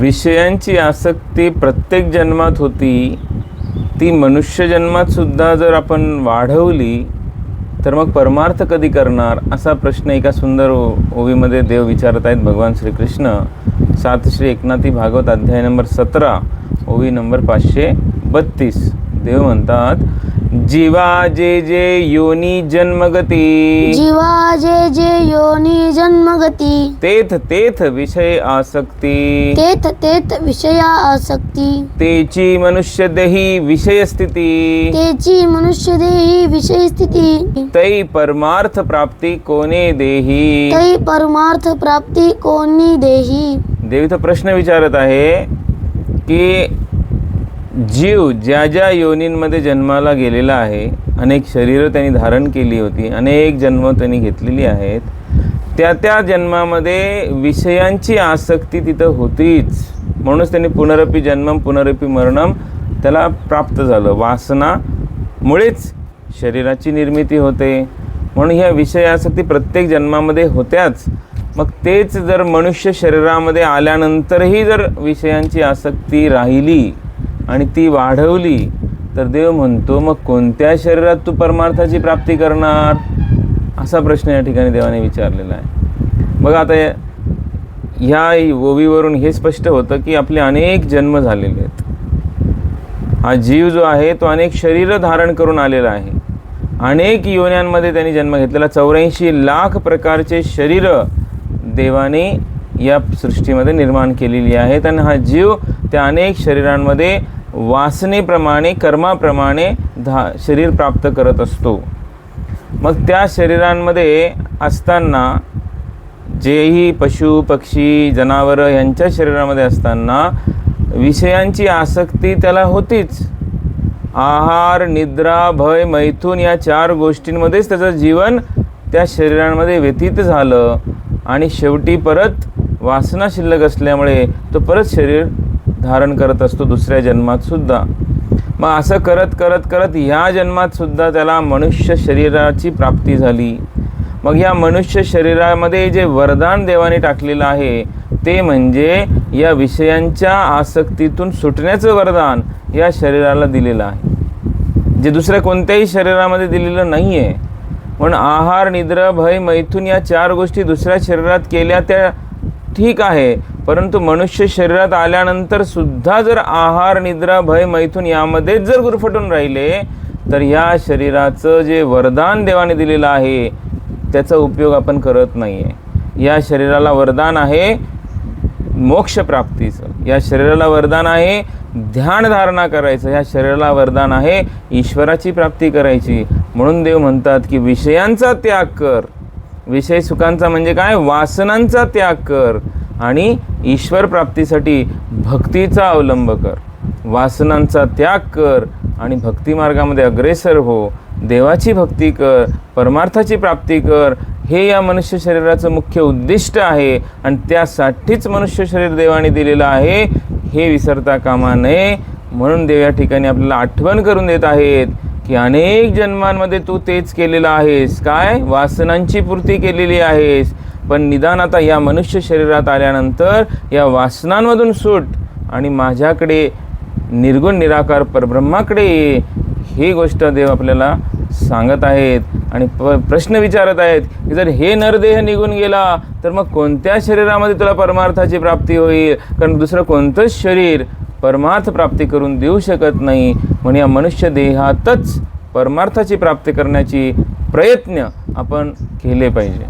विषयांची आसक्ती प्रत्येक जन्मात होती ती मनुष्य जन्मात सुद्धा जर आपण वाढवली तर मग परमार्थ कधी करणार? असा प्रश्न एका सुंदर ओ ओवीमध्ये देव विचारत आहेत भगवान श्रीकृष्ण. सात श्री एकनाथी भागवत अध्याय नंबर सतरा ओवी नंबर पाचशे बत्तीस. देव म्हणतात जीवा जे जे योनी जन्मगती. जीवा जे जे योनी जन्मगती. तेथ तेथ विषय आसक्ती. तेथ तेथ विषया आसक्ती. तेची मनुष्य देही विषय स्थिती. तेची मनुष्य देही विषय स्थिती. तै परमार्थ प्राप्ती कोणे देही? तै परमार्थ प्राप्ती कोणी देही? देव इथं प्रश्न विचारत आहे की जीव ज्या ज्या योनींमध्ये जन्माला गेलेला आहे अनेक शरीरं त्यांनी धारण केली होती अनेक जन्म त्यांनी घेतलेली आहेत त्या त्या जन्मामध्ये विषयांची आसक्ती तिथं होतीच. म्हणूनच त्यांनी पुनरपी जन्मम पुनरपी मरणम त्याला प्राप्त झालं. वासनामुळेच शरीराची निर्मिती होते. म्हणून ह्या विषय आसक्ती प्रत्येक जन्मामध्ये होत्याच. मग तेच जर मनुष्य शरीरामध्ये आल्यानंतरही जर विषयांची आसक्ती राहिली आणि ती वाढवली तर देव म्हणतो मग कोणत्या शरीरात तू परमार्थाची प्राप्ती करणार? असा प्रश्न या ठिकाणी देवाने विचारलेला आहे. बघा आता ह्या ओवीवरून हे स्पष्ट होतं की आपले अनेक जन्म झालेले आहेत. हा जीव जो आहे तो अनेक शरीर धारण करून आलेला आहे. अनेक योन्यांमध्ये त्यांनी जन्म घेतलेला. चौऱ्याऐंशी लाख प्रकारचे शरीर देवाने या सृष्टीमध्ये निर्माण केलेली आहेत. आणि हा जीव त्या अनेक शरीरांमध्ये वासनेप्रमाणे कर्माप्रमाणे धा शरीर प्राप्त करत असतो. मग त्या शरीरांमध्ये असताना जेही पशु पक्षी जनावरं यांच्या शरीरामध्ये असताना विषयांची आसक्ती त्याला होतीच. आहार निद्रा भय मैथून या चार गोष्टींमध्येच त्याचं जीवन त्या शरीरांमध्ये व्यतीत झालं आणि शेवटी परत वासना शिल्लक असल्यामुळे तो परत शरीर धारण करत असतो दुसऱ्या जन्मात सुद्धा. मग असं करत करत करत ह्या जन्मात सुद्धा त्याला मनुष्य शरीराची प्राप्ती झाली. मग या मनुष्य शरीरामध्ये जे वरदान देवाने टाकलेलं आहे ते म्हणजे या विषयांच्या आसक्तीतून सुटण्याचं वरदान या शरीराला दिलेलं आहे. जे दुसऱ्या कोणत्याही शरीरामध्ये दिलेलं नाही आहे म्हणून आहार निद्रा भय मैथून या चार गोष्टी दुसऱ्या शरीरात केल्या त्या ठीक आहे. परंतु मनुष्य शरीरात आल्यानंतर सुद्धा जर आहार निद्रा भय मैथून यामध्येच जर गुरफटून राहिले तर या शरीराचं जे वरदान देवाने दिलेलं आहे त्याचा उपयोग आपण करत नाही आहे या शरीराला वरदान आहे मोक्षप्राप्तीचं. या शरीराला वरदान आहे ध्यानधारणा करायचं. या शरीराला वरदान आहे ईश्वराची प्राप्ती करायची. म्हणून देव म्हणतात की विषयांचा त्याग कर. विषय सुखांचा म्हणजे काय? वासनांचा त्याग कर आणि ईश्वर प्राप्तीसाठी भक्तीचा अवलंब कर. वासनांचा त्याग कर आणि भक्तिमार्गामध्ये अग्रेसर हो. देवाची भक्ती कर परमार्थाची प्राप्ती कर. हे या मनुष्य शरीराचं मुख्य उद्दिष्ट आहे आणि त्यासाठीच मनुष्य शरीर देवाने दिलेलं आहे. हे विसरता कामा नये. म्हणून देव या ठिकाणी आपल्याला आठवण करून देत आहेत. की अनेक जन्मांमध्ये तू तेच केलेलं आहेस. काय? वासनांची पूर्ती केलेली आहेस. पण निदान आता या मनुष्य शरीरात आल्यानंतर या वासनांमधून सूट आणि माझ्याकडे निर्गुण निराकार परब्रह्माकडे ये. ही गोष्ट देव आपल्याला सांगत आहेत आणि प प्रश्न विचारत आहेत की जर हे नरदेह निघून गेला तर मग कोणत्या शरीरामध्ये तुला परमार्थाची प्राप्ती होईल? कारण दुसरं कोणतंच शरीर परमार्थ प्राप्ती करून देऊ शकत नाही म्हणून या मनुष्य देहातच परमार्थाची प्राप्ती करण्याची प्रयत्न आपण केले पाहिजे.